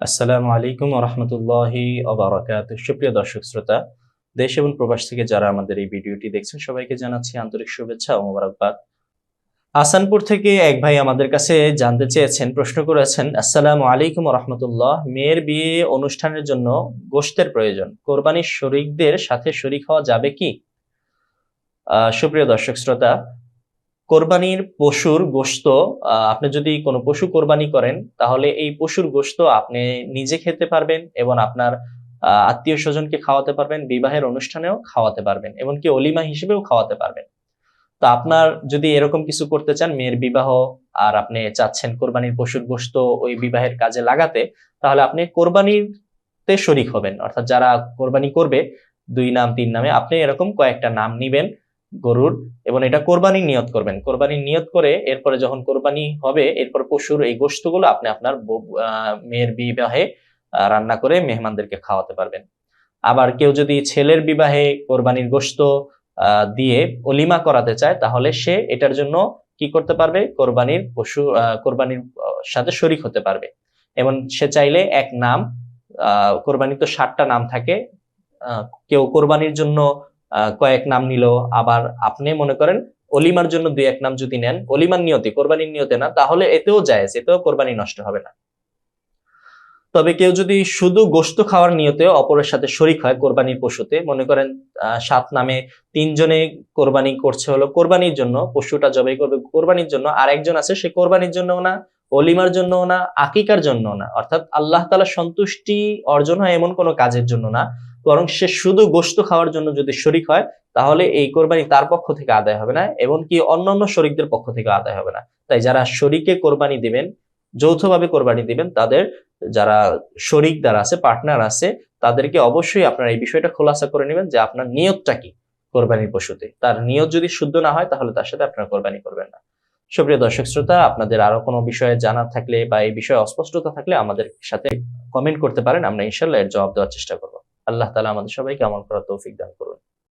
আসসালামু আলাইকুম রহমতুল্লাহি অবরাকাত সুপ্রিয় দর্শক শ্রোতা, দেশ এবং প্রবাস থেকে যারা আমাদের এই ভিডিওটি দেখছেন, সবাইকে জানাচ্ছি আন্তরিক শুভেচ্ছা ও মোবারকবাদ। আসানপুর থেকে এক ভাই আমাদের কাছে জানতে চেয়েছেন, প্রশ্ন করেছেন, আসসালামু আলাইকুম রহমতুল্লাহ, মেয়ের বিয়ে অনুষ্ঠানের জন্য গোশতের প্রয়োজন, কোরবানির শরিকদের সাথে শরিক হওয়া যাবে কি? সুপ্রিয় দর্শক শ্রোতা কোরবানির পশুর আহ, আপনি যদি কোনো পশু কোরবানি করেন তাহলে এই পশুর গোশত আপনি নিজে খেতে পারবেন এবং আপনার আত্মীয় স্বজনকে খাওয়াতে পারবেন বিবাহের অনুষ্ঠানেও খাওয়াতে পারবেন এমনকি অলিমা হিসেবেও খাওয়াতে পারবেন। তো আপনার যদি এরকম কিছু করতে চান মেয়ের বিবাহ আর আপনি চাচ্ছেন কোরবানির পশুর গোশত ওই বিবাহের কাজে লাগাতে তাহলে আপনি কোরবানিতে শরিক হবেন। অর্থাৎ যারা কোরবানি করবে দুই নাম তিন নামে আপনি এরকম কয়েকটা নাম নিবেন। গরুর এবং এটা কোরবানির নিয়ত করবেন। কোরবানির নিয়ত করে এরপরে যখন কোরবানি হবে এরপর পশুর এই গোশতগুলো আপনি আপনার মেয়ের বিবাহে রান্না করে মেহমানদেরকে খাওয়াতে পারবেন। আবার কেউ যদি ছেলের বিবাহে কোরবানির আহ, দিয়ে অলিমা করাতে চায় তাহলে সে এটার জন্য কি করতে পারবে? কোরবানির পশু কোরবানির সাথে শরিক হতে পারবে। এবং সে চাইলে এক নাম আহ, কোরবানি তো ষাটটা নাম থাকে কেউ কোরবানির জন্য কয়েক নাম নিল। আবার আপনি মনে করেন অলিমার জন্য দুই এক নাম যদি নেন, অলিমার নিয়তে, কোরবানির নিয়তে না, তাহলে এতেও যায় এতেও কোরবানি নষ্ট হবে না। তবে কেউ যদি শুধু গোস্ত খাওয়ার নিয়তে অপরের সাথে শরিক হয় কোরবানির পশুতে, মনে করেন সাত নামে তিনজনে কোরবানি করছে হলো কোরবানির জন্য, পশুটা জবাই করবে কোরবানির জন্য, আর একজন আছে সে কোরবানির জন্যও না, অলিমার জন্যও না, আকিকার জন্য না। অর্থাৎ আল্লাহ তালা সন্তুষ্টি অর্জন হয় এমন কোনো কাজের জন্য না। বরং সে শুধু গোশত খাওয়ার জন্য যদি শরিক হয়, তাহলে এই কোরবানি তার পক্ষ থেকে আদায় হবে না এবং এমনকি অন্যান্য শরিকদের পক্ষ থেকে আদায় হবে না। তাই যারা শরিকে কোরবানি দিবেন, যৌথভাবে কোরবানি দিবেন, তাদের যারা শরিক দ্বারা আছে পার্টনার আছে, তাদেরকে অবশ্যই আপনার এই বিষয়টা খোলাসা করে নেবেন যে আপনার নিয়তটা কি কোরবানির পশুতে। তার নিয়ত যদি শুদ্ধ না হয়, তাহলে তার সাথে আপনারা কোরবানি করবেন না। সুপ্রিয় দর্শক শ্রোতা, আপনাদের আরও কোনো বিষয়ে জানা থাকলে বা এই বিষয়ে অস্পষ্টতা থাকলে আমাদের সাথে কমেন্ট করতে পারেন। আমরা ইনশাল্লাহ এর জবাব দেওয়ার চেষ্টা করব। আল্লাহ তালা আমাদের সবাইকে আমল করার তৌফিক দান করুন।